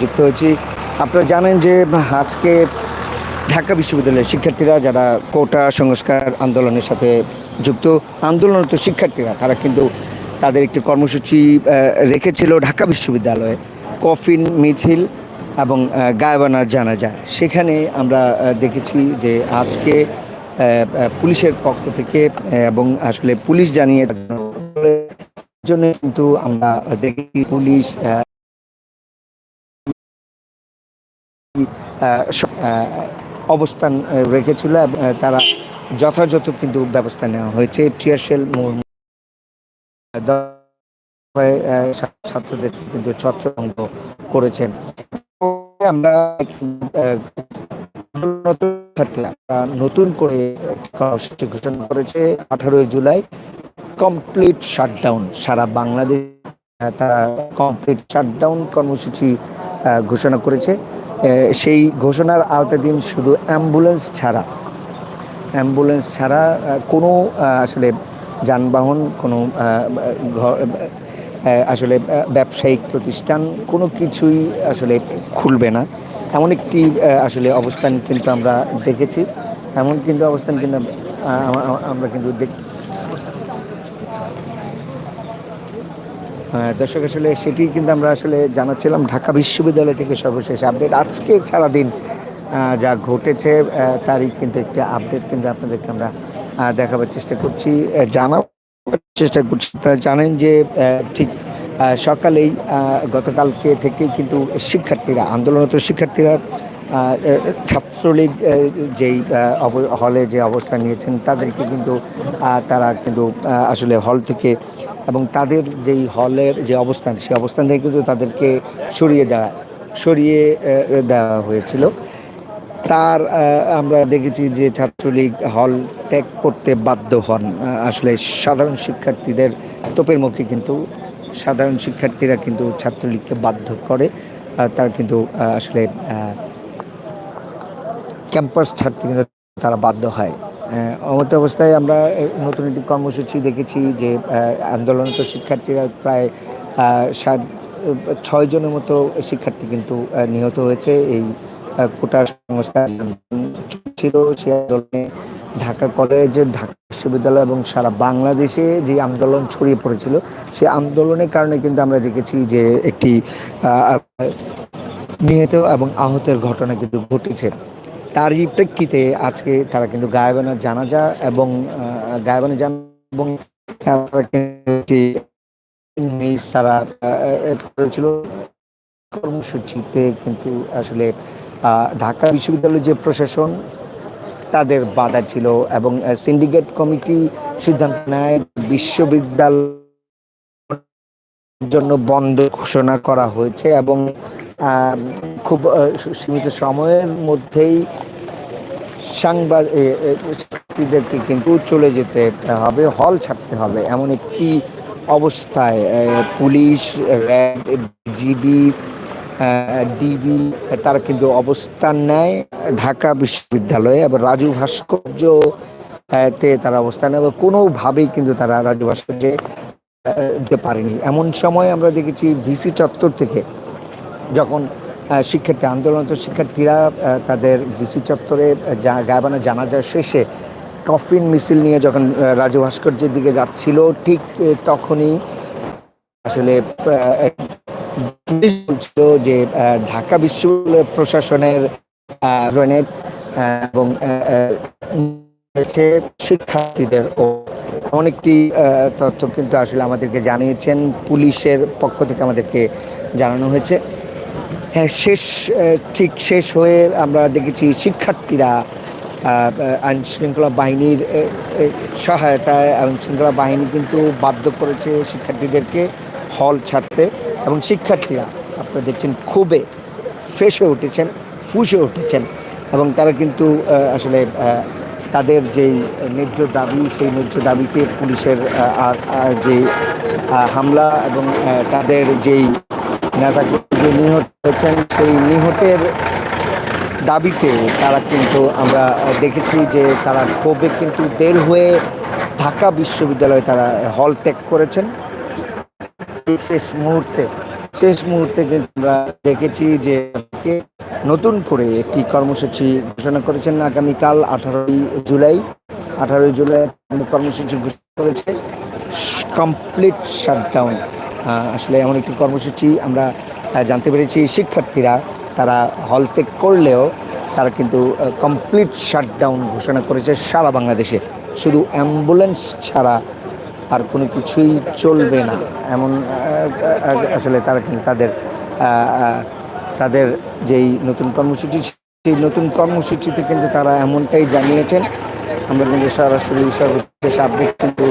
যুক্ত হয়েছি। আপনারা জানেন যে আজকে ঢাকা বিশ্ববিদ্যালয়ের শিক্ষার্থীরা যারা কোটা সংস্কার আন্দোলনের সাথে যুক্ত আন্দোলনরত শিক্ষার্থীরা তারা কিন্তু তাদের একটি কর্মসূচি রেখেছিল ঢাকা বিশ্ববিদ্যালয়ে। কফিন মিছিল এবং আহ, গায়বানা জানা যায় সেখানে আমরা দেখেছি যে আজকে পুলিশের পক্ষ থেকে এবং আসলে পুলিশ জানিয়ে জন্য কিন্তু আমরা দেখি পুলিশ অবস্থান রেখেছিল তারা যথাযথ কিন্তু ব্যবস্থা নেওয়া হয়েছে। টিয়ারশেল ছাত্রদের কিন্তু ছত্রভঙ্গ করেছেন। আমরা নতুন করে কর্মসূচি ঘোষণা করেছে। আঠারোই জুলাই কমপ্লিট শাটডাউন সারা বাংলাদেশ তারা কমপ্লিট শাটডাউন কর্মসূচি ঘোষণা করেছে। সেই ঘোষণার আওতাধীন শুধু অ্যাম্বুলেন্স ছাড়া। অ্যাম্বুলেন্স ছাড়া কোনো আসলে যানবাহন, কোনো আসলে ব্যবসায়িক প্রতিষ্ঠান, কোনো কিছুই আসলে খুলবে না। এমন একটি আসলে অবস্থান কিন্তু আমরা দেখেছি। এমন কিন্তু অবস্থান কিন্তু আমরা কিন্তু দেখ দর্শক, আসলে সেটি কিন্তু আমরা আসলে জানাচ্ছিলাম ঢাকা বিশ্ববিদ্যালয় থেকে সর্বশেষ আপডেট। আজকে সারাদিন যা ঘটেছে তারই কিন্তু একটি আপডেট কিন্তু আপনাদেরকে আমরা দেখাবার চেষ্টা করছি জানার চেষ্টা করছি। আপনারা জানেন যে ঠিক সকালেই গতকালকে থেকেই কিন্তু শিক্ষার্থীরা, আন্দোলনরত শিক্ষার্থীরা ছাত্রলীগ যেই হলে যে অবস্থান নিয়েছেন, তাদেরকে কিন্তু তারা কিন্তু আসলে হল থেকে এবং তাদের যেই হলের যে অবস্থান, সেই অবস্থান থেকে কিন্তু তাদেরকে সরিয়ে দেওয়া সরিয়ে দেওয়া হয়েছিল। তার আমরা দেখেছি যে ছাত্রলীগ হল ত্যাগ করতে বাধ্য হন। আসলে সাধারণ শিক্ষার্থীদের তোপের মুখে কিন্তু, সাধারণ শিক্ষার্থীরা কিন্তু ছাত্রলীগকে বাধ্য করে তার কিন্তু আসলে ক্যাম্পাস ছাড়তে কিন্তু তারা বাধ্য হয়। অমত অবস্থায় আমরা নতুন একটি কর্মসূচি দেখেছি যে আন্দোলনরত শিক্ষার্থীরা প্রায় ষাট, ছয় জনের মতো শিক্ষার্থী কিন্তু নিহত হয়েছে। এই কোটা সংস্কার ছিল সে আন্দোলনে। ঢাকা কলেজ, ঢাকা বিশ্ববিদ্যালয় এবং সারা বাংলাদেশে যে আন্দোলন ছড়িয়ে পড়েছিল সেই আন্দোলনের কারণে কিন্তু আমরা দেখেছি যে একটি নিহত এবং আহতের ঘটনা কিন্তু ঘটেছে। তারই প্রেক্ষিতে আজকে তারা কিন্তু গায়বানা জানাজা এবং গায়বানা জান এবং তারা করেছিল। কর্মসূচিতে কিন্তু আসলে ঢাকা বিশ্ববিদ্যালয়ের যে প্রশাসন, তাদের বাধা ছিল এবং সিন্ডিকেট কমিটি সিদ্ধান্ত নেয় বিশ্ববিদ্যালয় জন্য বন্ধ ঘোষণা করা হয়েছে এবং খুব সীমিত সময়ের মধ্যেই সাংবাদিকদেরকে কিন্তু চলে যেতে হবে, হল ছাড়তে হবে। এমন একটি অবস্থায় পুলিশ, র্যাব জিবি ডিবি, তারা কিন্তু অবস্থান নেয় ঢাকা বিশ্ববিদ্যালয়ে। এবং রাজু ভাস্কর্য তে তারা অবস্থান নেয় কোনোভাবেই কিন্তু তারা রাজু ভাস্কর্যে দিতে পারেনি। এমন সময় আমরা দেখেছি ভিসি চত্বর থেকে যখন শিক্ষার্থী, আন্দোলনরত শিক্ষার্থীরা তাদের ভিসি চত্বরে গায়বানা জানাজা শেষে কফিন মিছিল নিয়ে যখন রাজু ভাস্কর্যের দিকে যাচ্ছিল, ঠিক তখনই আসলে বলছিল যে ঢাকা বিশ্ববিদ্যালয় প্রশাসনের এবং শিক্ষার্থীদের ও এমন একটি তথ্য কিন্তু আসলে আমাদেরকে জানিয়েছেন, পুলিশের পক্ষ থেকে আমাদেরকে জানানো হয়েছে। হ্যাঁ শেষ ঠিক শেষ হয়ে আমরা দেখেছি শিক্ষার্থীরা আইন শৃঙ্খলা বাহিনীর সহায়তায় আইন শৃঙ্খলা বাহিনী কিন্তু বাধ্য করেছে শিক্ষার্থীদেরকে হল ছাড়তে এবং শিক্ষার্থীরা আপনারা দেখছেন খুবই ফেসে উঠেছেন ফুসে উঠেছেন এবং তারা কিন্তু আসলে তাদের যেই ন্যায্য দাবি সেই ন্যায্য দাবিতে পুলিশের আহ, আ- আ- যে হামলা এবং তাদের যেই নেতাগুলো যে নিহত হয়েছেন, সেই নিহতের দাবিতে তারা কিন্তু আমরা দেখেছি যে তারা ক্ষোভে কিন্তু বের হয়ে ঢাকা বিশ্ববিদ্যালয়ে তারা হল ত্যাগ করেছেন। শেষ মুহূর্তে শেষ মুহূর্তে কিন্তু আমরা দেখেছি যে নতুন করে একটি কর্মসূচি ঘোষণা করেছেন আগামীকাল আঠারোই জুলাই। আঠারোই জুলাই কর্মসূচি ঘোষণা করেছে কমপ্লিট শাটডাউন আসলে এমন একটি কর্মসূচি আমরা জানতে পেরেছি। শিক্ষার্থীরা তারা হল ত্যাগ করলেও তারা কিন্তু কমপ্লিট শাটডাউন ঘোষণা করেছে সারা বাংলাদেশে। শুধু অ্যাম্বুলেন্স ছাড়া আর কোনো কিছুই চলবে না। এমন আসলে তারা কিন্তু তাদের তাদের যেই নতুন কর্মসূচি, সেই নতুন কর্মসূচিতে কিন্তু তারা এমনটাই জানিয়েছেন। আমরা কিন্তু সরাসরি সর্বশেষ আপডেট কিন্তু